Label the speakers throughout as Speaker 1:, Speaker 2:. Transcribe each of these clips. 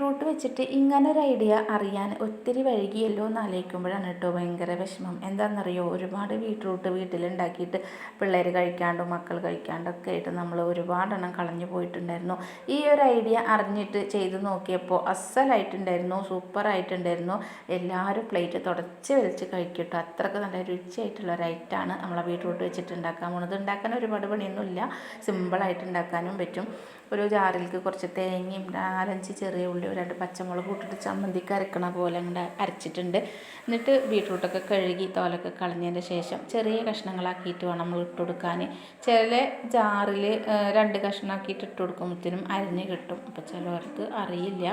Speaker 1: Beetroot വെച്ചിട്ട് ഇങ്ങനെ ഒരു ഐഡിയ അറിയാൻ ഒത്തിരി വൈകിയല്ലോ എന്ന് ആലോചിക്കുമ്പോഴാണ് കേട്ടോ ഭയങ്കര വിഷമം. എന്താണെന്നറിയോ? ഒരുപാട് ബീട്രൂട്ട് വീട്ടിലുണ്ടാക്കിയിട്ട് പിള്ളേർ കഴിക്കാണ്ടും മക്കൾ കഴിക്കാണ്ടൊക്കെ ആയിട്ട് നമ്മൾ ഒരുപാടെണ്ണം കളഞ്ഞു പോയിട്ടുണ്ടായിരുന്നു. ഈ ഒരു ഐഡിയ അറിഞ്ഞിട്ട് ചെയ്ത് നോക്കിയപ്പോൾ അസലായിട്ടുണ്ടായിരുന്നു സൂപ്പറായിട്ടുണ്ടായിരുന്നു. എല്ലാവരും പ്ലേറ്റ് തുടച്ച് വലിച്ച് കഴിക്കട്ടോ അത്രയ്ക്ക് നല്ല രുചിയായിട്ടുള്ള ഒരു ഐറ്റമാണ് നമ്മളെ ബീട്രൂട്ട് വെച്ചിട്ട് ഉണ്ടാക്കാൻ പോകുന്നത് ഉണ്ടാക്കാൻ ഒരുപാട് പണിയൊന്നുമില്ല. സിമ്പിളായിട്ട് ഉണ്ടാക്കാനും പറ്റും. ഒരു ജാറിലേക്ക് കുറച്ച് തേങ്ങയും നാലഞ്ച് ചെറിയ ഉള്ളി രണ്ട് പച്ചമുളക് ഇട്ടിട്ട് ചമ്മന്തിക്ക് അരക്കണ പോലെ അങ്ങനെ അരച്ചിട്ടുണ്ട്. എന്നിട്ട് ബീട്രൂട്ടൊക്കെ കഴുകി തോലൊക്കെ കളഞ്ഞതിന് ശേഷം ചെറിയ കഷ്ണങ്ങളാക്കിയിട്ട് വേണം നമ്മൾ ഇട്ട് കൊടുക്കാൻ. ചില ജാറിൽ രണ്ട് കഷ്ണമാക്കിയിട്ട് ഇട്ട് കൊടുക്കുമ്പോഴത്തേനും അരിഞ്ഞ് കിട്ടും. അപ്പോൾ ചിലവർക്ക് അറിയില്ല.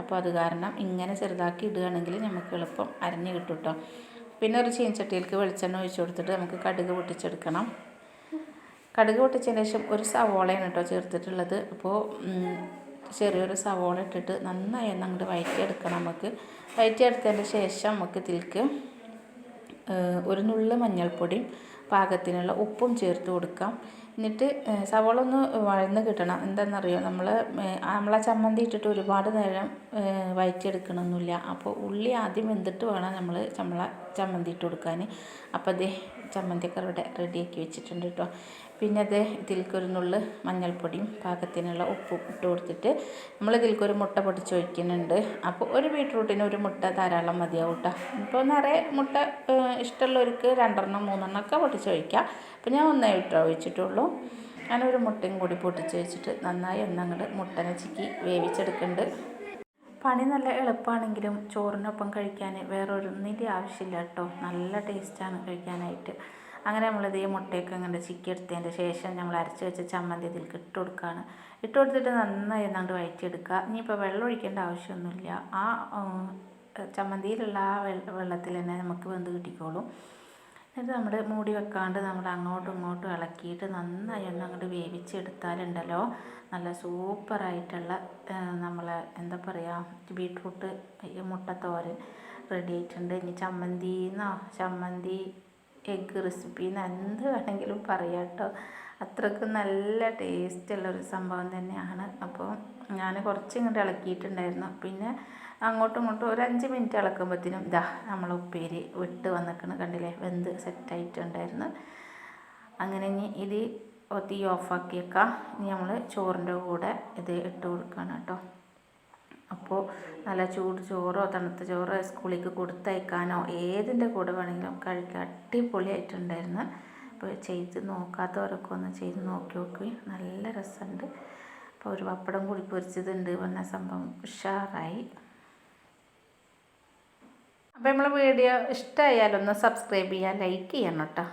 Speaker 1: അപ്പോൾ അത് കാരണം ഇങ്ങനെ ചെറുതാക്കി ഇടുകയാണെങ്കിൽ നമുക്ക് എളുപ്പം അരിഞ്ഞ് കിട്ടും കേട്ടോ. പിന്നെ ഒരു ചീനച്ചട്ടിയിലേക്ക് വെളിച്ചെണ്ണ ഒഴിച്ച് കൊടുത്തിട്ട് നമുക്ക് കടുക് പൊട്ടിച്ചെടുക്കണം. കടുക് പൊട്ടിച്ചതിന് ശേഷം ഒരു സവോളയാണ് കേട്ടോ ചേർത്തിട്ടുള്ളത്. അപ്പോൾ ചെറിയൊരു സവോള ഇട്ടിട്ട് നന്നായി ഒന്ന് അങ്ങോട്ട് വഴറ്റിയെടുക്കണം നമുക്ക്. വഴറ്റിയെടുത്തതിന് ശേഷം നമുക്ക് ഇതിലേക്ക് ഒരു നുള്ളു മഞ്ഞൾപ്പൊടിയും പാകത്തിനുള്ള ഉപ്പും ചേർത്ത് കൊടുക്കാം. എന്നിട്ട് സവോള ഒന്ന് വഴന്ന് കിട്ടണം. എന്താണെന്നറിയോ നമ്മൾ നമ്മളെ ചമ്മന്തി ഇട്ടിട്ട് ഒരുപാട് നേരം വഴറ്റിയെടുക്കണമെന്നില്ല അപ്പോൾ ഉള്ളി ആദ്യം വെന്തിട്ട് വേണം നമ്മൾ നമ്മളെ ചമ്മന്തി ഇട്ട് കൊടുക്കാൻ. അപ്പോൾ അതേ ചമ്മന്തിയൊക്കെ റെഡിയാക്കി വെച്ചിട്ടുണ്ട് കേട്ടോ പിന്നെ അത് ഇതിൽക്കൊരു നുള്ള് മഞ്ഞൾപ്പൊടിയും പാകത്തിനുള്ള ഉപ്പും ഇട്ട് കൊടുത്തിട്ട് നമ്മൾ ഇതിൽക്കൊരു മുട്ട പൊടിച്ച് ഒഴിക്കുന്നുണ്ട്. അപ്പോൾ ഒരു ബീട്രൂട്ടിന് ഒരു മുട്ട ധാരാളം മതിയാവും കേട്ടോ ഇപ്പോൾ നിറയെ മുട്ട ഇഷ്ടമുള്ളവർക്ക് രണ്ടെണ്ണം മൂന്നെണ്ണം ഒക്കെ പൊട്ടിച്ച് ഒഴിക്കാം. അപ്പോൾ ഞാൻ ഒന്നേ ഇട്ടോ ഒഴിച്ചിട്ടുള്ളൂ. ഒരു മുട്ടയും കൂടി പൊട്ടിച്ച് വെച്ചിട്ട് നന്നായി ഒന്നങ്ങോട്ട് മുട്ടനെ ചിക്കി വേവിച്ചെടുക്കുന്നുണ്ട്. പണി നല്ല എളുപ്പമാണെങ്കിലും ചോറിനൊപ്പം കഴിക്കാൻ വേറൊരുന്നിന്റെ ആവശ്യമില്ല കേട്ടോ. നല്ല ടേസ്റ്റാണ് കഴിക്കാനായിട്ട്. അങ്ങനെ നമ്മളിത് ഈ മുട്ടയൊക്കെ അങ്ങനെ ചിക്കി എടുത്തതിന്റെ ശേഷം നമ്മൾ അരച്ച് വെച്ച ചമ്മന്തി ഇതിൽ ഇട്ട് കൊടുക്കുകയാണ് ഇട്ട് കൊടുത്തിട്ട് നന്നായി എന്നാണ്ട് വഴറ്റിയെടുക്കുക. ഇനിയിപ്പോൾ വെള്ളം ഒഴിക്കേണ്ട ആവശ്യമൊന്നുമില്ല. ആ ചമ്മന്തിയിലുള്ള ആ വെള്ളത്തിൽ തന്നെ നമുക്ക് വെന്ത് കിട്ടിക്കോളും. എന്നിട്ട് നമ്മൾ മൂടി വെക്കാണ്ട് നമ്മൾ അങ്ങോട്ടും ഇങ്ങോട്ടും ഇളക്കിയിട്ട് നന്നായി ഒന്ന് അങ്ങോട്ട് വേവിച്ചെടുത്താലുണ്ടല്ലോ നല്ല സൂപ്പറായിട്ടുള്ള നമ്മൾ എന്താ പറയുക ബീട്രൂട്ട് മുട്ടത്തോരൻ റെഡി ആയിട്ടുണ്ട് ഇനി ചമ്മന്തിന്നോ ചമ്മന്തി എഗ്ഗ് റെസിപ്പിന്നോ എന്ത് വേണമെങ്കിലും പറയാം കേട്ടോ അത്രയ്ക്ക് നല്ല ടേസ്റ്റുള്ളൊരു സംഭവം തന്നെയാണ്. അപ്പോൾ ഞാൻ കുറച്ച് ഇങ്ങോട്ട് ഇളക്കിയിട്ടുണ്ടായിരുന്നു. പിന്നെ അങ്ങോട്ടും ഇങ്ങോട്ടും ഒരു അഞ്ച് മിനിറ്റ് ഇളക്കുമ്പോഴത്തേനും ദാ നമ്മൾ ഉപ്പേരി വിട്ട് വന്നിക്കണം കണ്ടില്ലേ? വെന്ത് സെറ്റായിട്ടുണ്ടായിരുന്നു. അങ്ങനെ ഇനി ഇത് തീ ഓഫാക്കിയേക്കാം. ഇനി നമ്മൾ ചോറിന്റെ കൂടെ ഇത് ഇട്ട് കൊടുക്കണം കേട്ടോ. അപ്പോൾ നല്ല ചൂട് ചോറോ തണുത്ത ചോറോ സ്കൂളിലേക്ക് കൊടുത്തയക്കാനോ ഏതിന്റെ കൂടെ വേണമെങ്കിലും കഴിക്കാൻ അടിപൊളിയായിട്ടുണ്ടായിരുന്നു. അപ്പോൾ ചെയ്ത് നോക്കാത്തവരൊക്കെ ഒന്ന് ചെയ്ത് നോക്കി നോക്കി. നല്ല രസമുണ്ട് അപ്പോൾ ഒരു പപ്പടം കൂടി പൊരിച്ചതുണ്ട് പറഞ്ഞ സംഭവം ഉഷാറായി. അപ്പോൾ നമ്മളെ വീഡിയോ ഇഷ്ടമായാലൊന്ന് സബ്സ്ക്രൈബ് ചെയ്യുക ലൈക്ക് ചെയ്യണം കേട്ടോ.